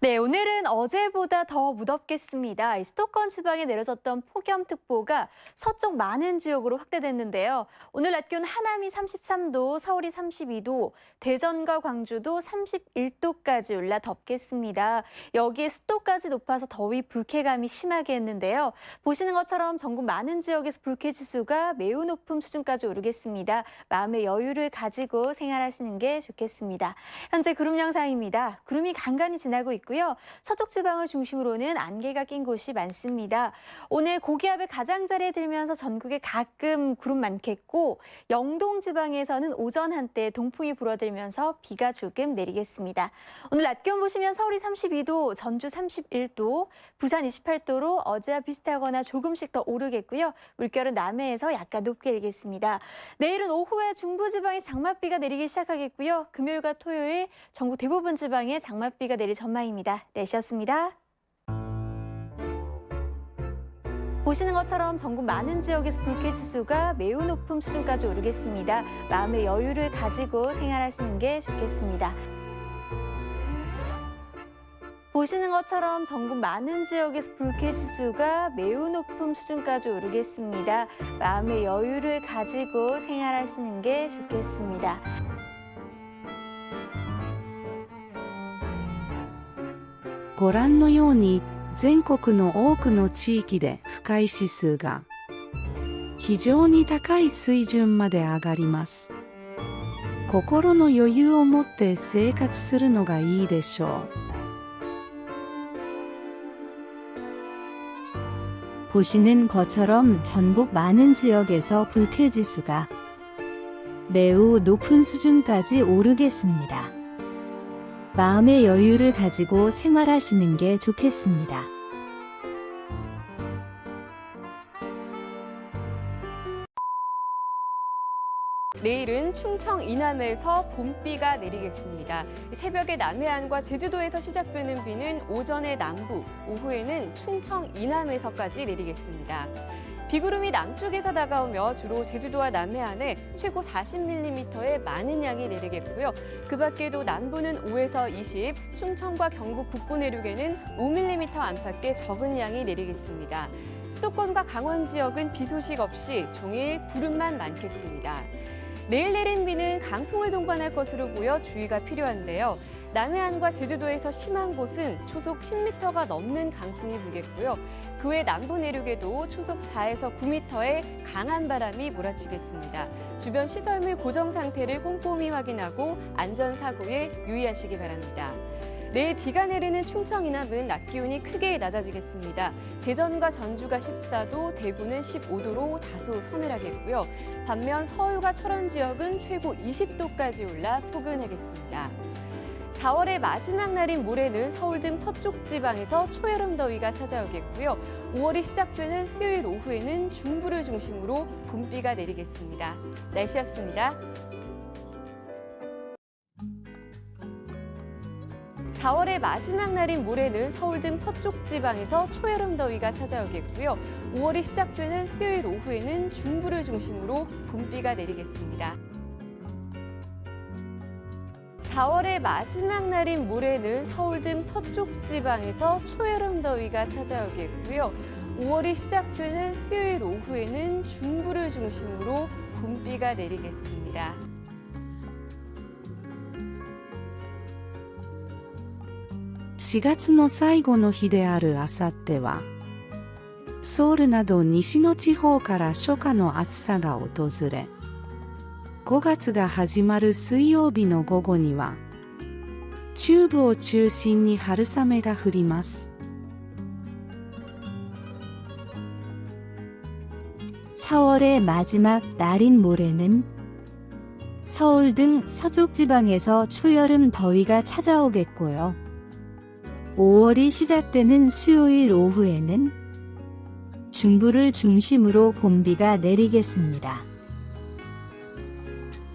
네, 오늘은 어제보다 더 무덥겠습니다. 이 수도권 지방에 내려졌던 폭염특보가 서쪽 많은 지역으로 확대됐는데요. 오늘 낮 기온 하남이 33도, 서울이 32도, 대전과 광주도 31도까지 올라 덥겠습니다. 여기에 습도까지 높아서 더위 불쾌감이 심하게 했는데요. 보시는 것처럼 전국 많은 지역에서 불쾌 지수가 매우 높은 수준까지 오르겠습니다. 마음의 여유를 가지고 생활하시는 게 좋겠습니다. 현재 구름 영상입니다. 구름이 간간히 지나고 있고 요. 서쪽 지방을 중심으로는 안개가 낀 곳이 많습니다. 오늘 고기압의 가장자리에 들면서 전국에 가끔 구름 많겠고 영동 지방에서는 오전 한때 동풍이 불어들면서 비가 조금 내리겠습니다. 오늘 낮 기온 보시면 서울이 32도, 전주 31도, 부산 28도로 어제와 비슷하거나 조금씩 더 오르겠고요. 물결은 남해에서 약간 높게 일겠습니다. 내일은 오후에 중부지방에 장맛비가 내리기 시작하겠고요. 금요일과 토요일 전국 대부분 지방에 장맛비가 내릴 전망입니다. 내셨습니다. 보시는 것처럼 전국 많은 지역에서 불쾌 지수가 매우 높은 수준까지 오르겠습니다. 마음의 여유를 가지고 생활하시는 게 좋겠습니다. 보시는 것처럼 전국 많은 지역에서 불쾌 지수가 매우 높은 수준까지 오르겠습니다. 마음의 여유를 가지고 생활하시는 게 좋겠습니다. ご覧のように全国の多くの地域で不快指数が非常に高い水準まで上がります。心の余裕を持って生活するのがいいでしょう。 보시는 것처럼 전국 많은 지역에서 불쾌지수가 매우 높은 수준까지 오르겠습니다. 마음의 여유를 가지고 생활하시는 게 좋겠습니다. 내일은 충청 이남에서 봄비가 내리겠습니다. 새벽에 남해안과 제주도에서 시작되는 비는 오전에 남부, 오후에는 충청 이남에서까지 내리겠습니다. 비구름이 남쪽에서 다가오며 주로 제주도와 남해안에 최고 40mm의 많은 양이 내리겠고요. 그 밖에도 남부는 5에서 20, 충청과 경북 북부 내륙에는 5mm 안팎의 적은 양이 내리겠습니다. 수도권과 강원 지역은 비 소식 없이 종일 구름만 많겠습니다. 내일 내린 비는 강풍을 동반할 것으로 보여 주의가 필요한데요. 남해안과 제주도에서 심한 곳은 초속 10m가 넘는 강풍이 불겠고요. 그 외 남부 내륙에도 초속 4에서 9m의 강한 바람이 몰아치겠습니다. 주변 시설물 고정 상태를 꼼꼼히 확인하고 안전사고에 유의하시기 바랍니다. 내일 비가 내리는 충청 이남은 낮 기온이 크게 낮아지겠습니다. 대전과 전주가 14도, 대구는 15도로 다소 서늘하겠고요. 반면 서울과 철원 지역은 최고 20도까지 올라 포근하겠습니다. 4월의 마지막 날인 모레는 서울 등 서쪽 지방에서 초여름 더위가 찾아오겠고요. 5월이 시작되는 수요일 오후에는 중부를 중심으로 봄비가 내리겠습니다. 날씨였습니다. 4월의 마지막 날인 모레는 서울 등 서쪽 지방에서 초여름 더위가 찾아오겠고요. 5월이 시작되는 수요일 오후에는 중부를 중심으로 봄비가 내리겠습니다. 4월의 마지막 날인 모레는 서울 등 서쪽 지방에서 초여름 더위가 찾아오겠고요. 5월이 시작되는 수요일 오후에는 중부를 중심으로 봄비가 내리겠습니다. 4月の最後の日であるあさっては、ソウルなど西の地方から初夏の暑さが訪れ、5月が始まる水曜日の午後には、中部を中心に春雨が降ります。 4월의 마지막 날인 모레는 서울 등 서쪽 지방에서 초여름 더위가 찾아오겠고요. 5월이 시작되는 수요일 오후에는 중부를 중심으로 봄비가 내리겠습니다.